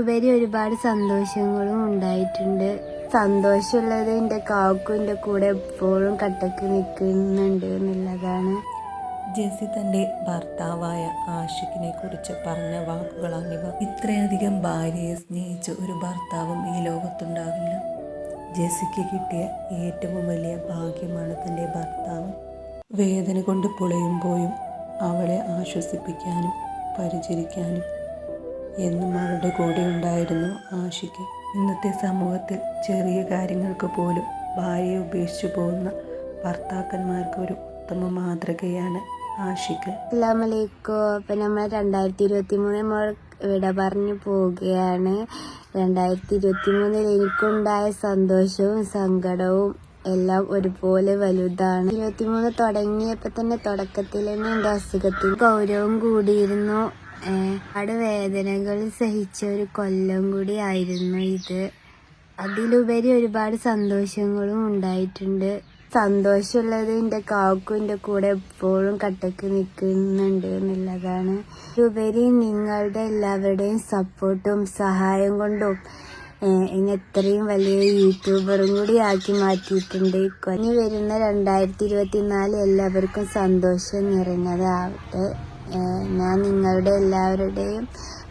ഉപരി ഒരുപാട് സന്തോഷങ്ങളും ഉണ്ടായിട്ടുണ്ട്. സന്തോഷമുള്ളത് എന്റെ കാക്കും കൂടെ എപ്പോഴും കട്ടക്ക് നിൽക്കുന്നുണ്ട് എന്നുള്ളതാണ്. ജെസ്സി തന്റെ ഭർത്താവായ ആഷിഖിനെ കുറിച്ച് പറഞ്ഞ വാക്കുകളാണിവ. ഇത്രയധികം ഭാര്യയെ സ്നേഹിച്ച ഒരു ഭർത്താവും ഈ ലോകത്തുണ്ടാവില്ല. ജെസ്സിക്ക് കിട്ടിയ ഏറ്റവും വലിയ ഭാഗ്യമാണ് തന്റെ ഭർത്താവ്. വേദന കൊണ്ട് പുളയുമ്പോഴും അവളെ ആശ്വസിപ്പിക്കാനും പരിചരിക്കാനും എന്നും അവളുടെ കൂടെ ഉണ്ടായിരുന്നു ആഷിക്ക്. ഇന്നത്തെ സമൂഹത്തിൽ ചെറിയ കാര്യങ്ങൾക്ക് പോലും ഭാര്യയെ ഉപേക്ഷിച്ചു പോകുന്ന ഭർത്താക്കന്മാർക്ക് ഒരു ഉത്തമ മാതൃകയാണ് ആഷിക്ക്. അല്ലാമലേക്കോ അപ്പൊ നമ്മൾ രണ്ടായിരത്തി ഇരുപത്തി മൂന്ന് നമ്മൾ പറഞ്ഞു പോവുകയാണ്. രണ്ടായിരത്തി ഇരുപത്തി മൂന്നിൽ എനിക്കുണ്ടായ സന്തോഷവും സങ്കടവും എല്ലാം ഒരുപോലെ വലുതാണ്. ഇരുപത്തിമൂന്ന് തുടങ്ങിയപ്പോൾ തന്നെ തുടക്കത്തിൽ തന്നെ എന്റെ അസുഖത്തിന് ഗൗരവം കൂടിയിരുന്നു. ഒരുപാട് വേദനകൾ സഹിച്ച ഒരു കൊല്ലം കൂടി ആയിരുന്നു ഇത്. അതിലുപരി ഒരുപാട് സന്തോഷങ്ങളും ഉണ്ടായിട്ടുണ്ട്. സന്തോഷമുള്ളത് എന്റെ കാക്കും എന്റെ കൂടെ എപ്പോഴും കട്ടക്ക് നിൽക്കുന്നുണ്ട് എന്നുള്ളതാണ്. ഉപരി നിങ്ങളുടെ എല്ലാവരുടെയും സപ്പോർട്ടും സഹായം കൊണ്ടും എന്നെ ഇത്രയും വലിയ യൂട്യൂബറും കൂടി ആക്കി മാറ്റിയിട്ടുണ്ട്. ഇനി വരുന്ന രണ്ടായിരത്തി ഇരുപത്തിനാല് എല്ലാവർക്കും സന്തോഷം നിറഞ്ഞതാവട്ടെ. ഞാൻ നിങ്ങളുടെ എല്ലാവരുടെയും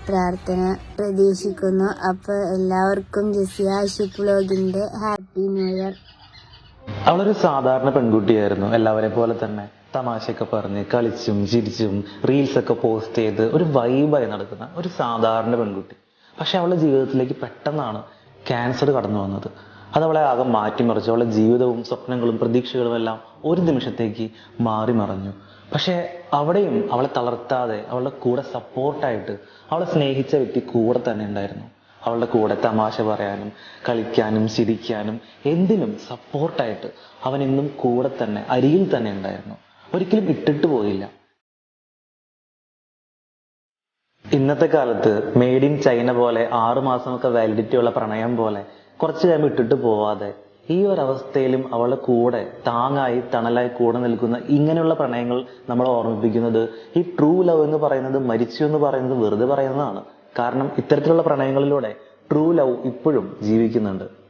പ്രാർത്ഥന പ്രതീക്ഷിക്കുന്നു. അപ്പോൾ എല്ലാവർക്കും Jasiya Ashiq happy new year. അവളൊരു സാധാരണ പെൺകുട്ടിയായിരുന്നു. എല്ലാവരെ പോലെ തന്നെ തമാശയൊക്കെ പറഞ്ഞ് കളിച്ചും ചിരിച്ചും റീൽസ് ഒക്കെ പോസ്റ്റ് ചെയ്ത് ഒരു വൈബായി നടക്കുന്ന ഒരു സാധാരണ പെൺകുട്ടി. പക്ഷെ അവളുടെ ജീവിതത്തിലേക്ക് പെട്ടെന്നാണ് ക്യാൻസർ കടന്നു വന്നത്. അത് അവളെ ആകെ മാറ്റിമറിച്ചു. അവളുടെ ജീവിതവും സ്വപ്നങ്ങളും പ്രതീക്ഷകളും എല്ലാം ഒരു നിമിഷത്തേക്ക് മാറി മറഞ്ഞു പക്ഷെ അവിടെയും അവളെ തളർത്താതെ അവളുടെ കൂടെ സപ്പോർട്ടായിട്ട് അവളെ സ്നേഹിച്ച വ്യക്തി കൂടെ തന്നെ ഉണ്ടായിരുന്നു. അവളുടെ കൂടെ തമാശ പറയാനും കളിക്കാനും ചിരിക്കാനും എന്തിനും സപ്പോർട്ടായിട്ട് അവൻ ഇന്നും കൂടെ തന്നെ അരിയിൽ തന്നെ ഉണ്ടായിരുന്നു. ഒരിക്കലും ഇട്ടിട്ട് പോയില്ല. ഇന്നത്തെ കാലത്ത് മെയ്ഡ് ഇൻ ചൈന പോലെ ആറുമാസമൊക്കെ വാലിഡിറ്റി ഉള്ള പ്രണയം പോലെ കുറച്ചു കഴിയുമ്പോൾ ഇട്ടിട്ട് പോവാതെ ഈ ഒരു അവസ്ഥയിലും അവളുടെ കൂടെ താങ്ങായി തണലായി കൂടെ നിൽക്കുന്ന ഇങ്ങനെയുള്ള പ്രണയങ്ങൾ നമ്മൾ ഓർമ്മിപ്പിക്കുന്നത് ഈ ട്രൂ ലവ് എന്ന് പറയുന്നത് മരിച്ചു എന്ന് പറയുന്നത് വെറുതെ പറയുന്നതാണ്. കാരണം ഇത്തരത്തിലുള്ള പ്രണയങ്ങളിലൂടെ ട്രൂ ലവ് ഇപ്പോഴും ജീവിക്കുന്നുണ്ട്.